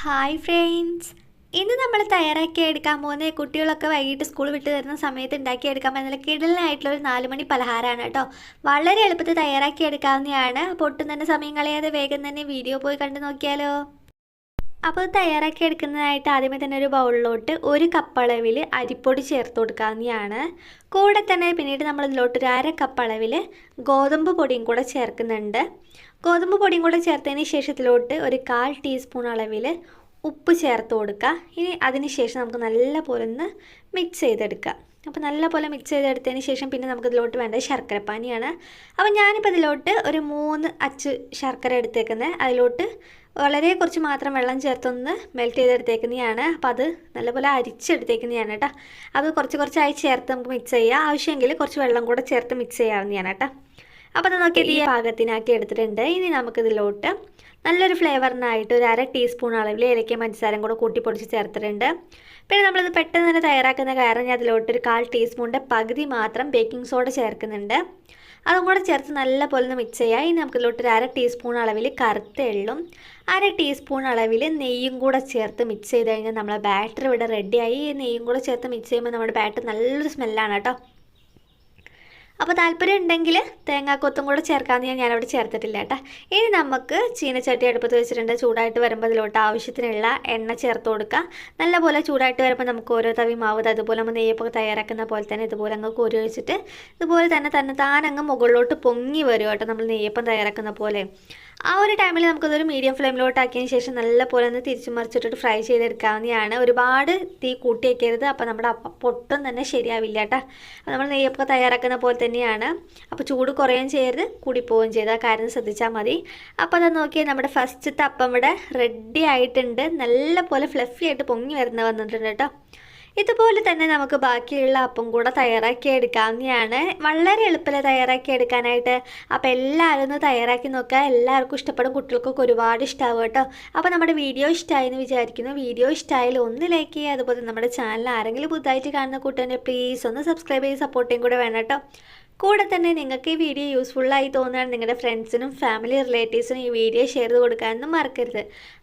Hi friends ഇന്ന് നമ്മൾ തയ്യാറാക്കി എടുക്കാൻ പോകുന്ന കുട്ടികളൊക്കെ വൈകിട്ട് സ്കൂൾ വിട്ട് തരുന്ന സമയത്ത് ഉണ്ടാക്കിയെടുക്കാൻ പറ്റുന്ന കിടലിനായിട്ടുള്ള ഒരു നാല് മണി പലഹാരമാണ് കേട്ടോ. വളരെ എളുപ്പത്തിൽ തയ്യാറാക്കി എടുക്കാവുന്നതാണ്. അപ്പോൾ ഒട്ടും തന്നെ സമയം കളയാതെ വേഗം തന്നെ വീഡിയോ പോയി കണ്ടു നോക്കിയാലോ. അപ്പോൾ തയ്യാറാക്കി എടുക്കുന്നതായിട്ട് ആദ്യമേ തന്നെ ഒരു ബൗളിലോട്ട് ഒരു കപ്പ് അളവിൽ അരിപ്പൊടി ചേർത്ത് കൊടുക്കാവുന്നതാണ്. കൂടെ തന്നെ പിന്നീട് നമ്മൾ ഇതിലോട്ട് ഒരു അര കപ്പ് അളവിൽ ഗോതമ്പ് പൊടിയും കൂടെ ചേർക്കുന്നുണ്ട്. ഗോതമ്പ് പൊടിയും കൂടെ ചേർത്തതിന് ശേഷത്തിലോട്ട് ഒരു കാൽ ടീസ്പൂൺ അളവിൽ ഉപ്പ് ചേർത്ത് കൊടുക്കുക. ഇനി അതിന് ശേഷം നമുക്ക് നല്ല പോലെ ഒന്ന് മിക്സ് ചെയ്തെടുക്കുക. അപ്പോൾ നല്ലപോലെ മിക്സ് ചെയ്തെടുത്തതിന് ശേഷം പിന്നെ നമുക്കിതിലോട്ട് വേണ്ടത് ശർക്കരപ്പാനിയാണ്. അപ്പോൾ ഞാനിപ്പോൾ ഇതിലോട്ട് ഒരു മൂന്ന് അച്ച് ശർക്കര എടുത്തേക്കുന്നത്. അതിലോട്ട് വളരെ കുറച്ച് മാത്രം വെള്ളം ചേർത്തൊന്ന് മെൽറ്റ് ചെയ്തെടുത്തേക്കുന്നതാണ്. അപ്പോൾ അത് നല്ലപോലെ അരിച്ചെടുത്തേക്കുന്നതാണ് കേട്ടോ. അത് കുറച്ച് കുറച്ചായി ചേർത്ത് നമുക്ക് മിക്സ് ചെയ്യാം. ആവശ്യമെങ്കിൽ കുറച്ച് വെള്ളം കൂടെ ചേർത്ത് മിക്സ് ചെയ്യാവുന്നതാണ് കേട്ടോ. അപ്പോൾ അത് നോക്കിയത് ഈ പാകത്തിനാക്കി എടുത്തിട്ടുണ്ട്. ഇനി നമുക്കിതിലോട്ട് നല്ലൊരു ഫ്ലേവറിനായിട്ട് ഒരു അര ടീസ്പൂൺ അളവിൽ ഏലക്കയ പഞ്ചസാരം കൂടെ കൂട്ടി പൊടിച്ച് ചേർത്തിട്ടുണ്ട്. പിന്നെ നമ്മളിത് പെട്ടെന്ന് തന്നെ തയ്യാറാക്കുന്ന കാരണം ഞാൻ അതിലോട്ട് ഒരു കാൽ ടീസ്പൂണിന്റെ പകുതി മാത്രം ബേക്കിംഗ് സോഡ ചേർക്കുന്നുണ്ട്. അതും കൂടെ ചേർത്ത് നല്ല പോലെ ഒന്ന് മിക്സ് ചെയ്യുക. ഇനി നമുക്കിതിലോട്ട് ഒരു അര ടീസ്പൂൺ അളവിൽ കറുത്ത എള്ളും അര ടീസ്പൂൺ അളവിൽ നെയ്യും കൂടെ ചേർത്ത് മിക്സ് ചെയ്ത് കഴിഞ്ഞാൽ നമ്മളെ ബാറ്റർ ഇവിടെ റെഡിയായി നെയ്യും കൂടെ ചേർത്ത് മിക്സ് ചെയ്യുമ്പോൾ നമ്മുടെ ബാറ്റർ നല്ലൊരു സ്മെല്ലാണ് കേട്ടോ. അപ്പോൾ താല്പര്യം ഉണ്ടെങ്കിൽ തേങ്ങാക്കൊത്തും കൂടെ ചേർക്കാമെന്ന് ഞാൻ ഞാനവിടെ ചേർത്തിട്ടില്ല കേട്ടോ. ഇനി നമുക്ക് ചീനച്ചട്ടി അടുപ്പത്ത് വെച്ചിട്ടുണ്ട്. ചൂടായിട്ട് വരുമ്പോൾ അതിലോട്ട് ആവശ്യത്തിനുള്ള എണ്ണ ചേർത്ത് കൊടുക്കുക നല്ലപോലെ ചൂടായിട്ട് വരുമ്പോൾ നമുക്ക് ഓരോ തവി മാവ് അതുപോലെ നമ്മൾ നെയ്യപ്പൊക്കെ തയ്യാറാക്കുന്ന പോലെ തന്നെ ഇതുപോലെ അങ്ങ് കോരി ഒഴിച്ചിട്ട് ഇതുപോലെ തന്നെ തന്നെ താനങ്ങ് മുകളിലോട്ട് പൊങ്ങി വരും കേട്ടോ നമ്മൾ നെയ്യപ്പം തയ്യാറാക്കുന്ന പോലെ. ആ ഒരു ടൈമിൽ നമുക്കതൊരു മീഡിയം ഫ്ലെയിമിലോട്ടാക്കിയതിന് ശേഷം നല്ല പോലെ ഒന്ന് തിരിച്ചു മറിച്ചിട്ടിട്ട് ഫ്രൈ ചെയ്തെടുക്കാവുന്നതാണ്. ഒരുപാട് തീ കൂട്ടി വയ്ക്കരുത് അപ്പോൾ നമ്മുടെ അപ്പം പൊട്ടും തന്നെ ശരിയാവില്ല കേട്ടോ അപ്പോൾ നമ്മൾ നെയ്യപ്പം തയ്യാറാക്കുന്ന പോലെ തന്നെയാണ്. അപ്പോൾ ചൂട് കുറയുകയും ചെയ്യരുത് കൂടി പോവുകയും ചെയ്ത് ആ കാര്യം ശ്രദ്ധിച്ചാൽ മതി. അപ്പോൾ അത് നോക്കിയാൽ നമ്മുടെ ഫസ്റ്റത്തെ അപ്പം ഇവിടെ റെഡി ആയിട്ടുണ്ട്. നല്ല പോലെ ഫ്ലഫി ആയിട്ട് പൊങ്ങി വരുന്ന വന്നിട്ടുണ്ട് കേട്ടോ ഇതുപോലെ തന്നെ നമുക്ക് ബാക്കിയുള്ള അപ്പം കൂടെ തയ്യാറാക്കി എടുക്കാവുന്നതാണ്. വളരെ എളുപ്പത്തിൽ തയ്യാറാക്കി എടുക്കാനായിട്ട്. അപ്പോൾ എല്ലാവരും ഒന്ന് തയ്യാറാക്കി നോക്കുക. എല്ലാവർക്കും ഇഷ്ടപ്പെടും. കുട്ടികൾക്കൊക്കെ ഒരുപാട് ഇഷ്ടമാവും കേട്ടോ. അപ്പോൾ നമ്മുടെ വീഡിയോ ഇഷ്ടമായി എന്ന് വിചാരിക്കുന്നു. വീഡിയോ ഇഷ്ടമായാലും ഒന്ന് ലൈക്ക് ചെയ്യുക. അതുപോലെ നമ്മുടെ ചാനൽ ആരെങ്കിലും പുതുതായിട്ട് കാണുന്ന കൂട്ടുകാരെ പ്ലീസ് ഒന്ന് സബ്സ്ക്രൈബ് ചെയ്ത് സപ്പോർട്ടും കൂടെ വേണം കേട്ടോ. കൂടെ തന്നെ നിങ്ങൾക്ക് ഈ വീഡിയോ യൂസ്ഫുള്ളായി തോന്നുകയാണ്. നിങ്ങളുടെ ഫ്രണ്ട്സിനും ഫാമിലി റിലേറ്റീവ്സിനും ഈ വീഡിയോ ഷെയർ ചെയ്ത് കൊടുക്കാനൊന്നും മറക്കരുത്.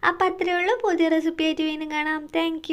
അപ്പോൾ അത്രയേ ഉള്ളൂ. പുതിയ റെസിപ്പി ആയിട്ട് വീണ്ടും കാണാം. താങ്ക്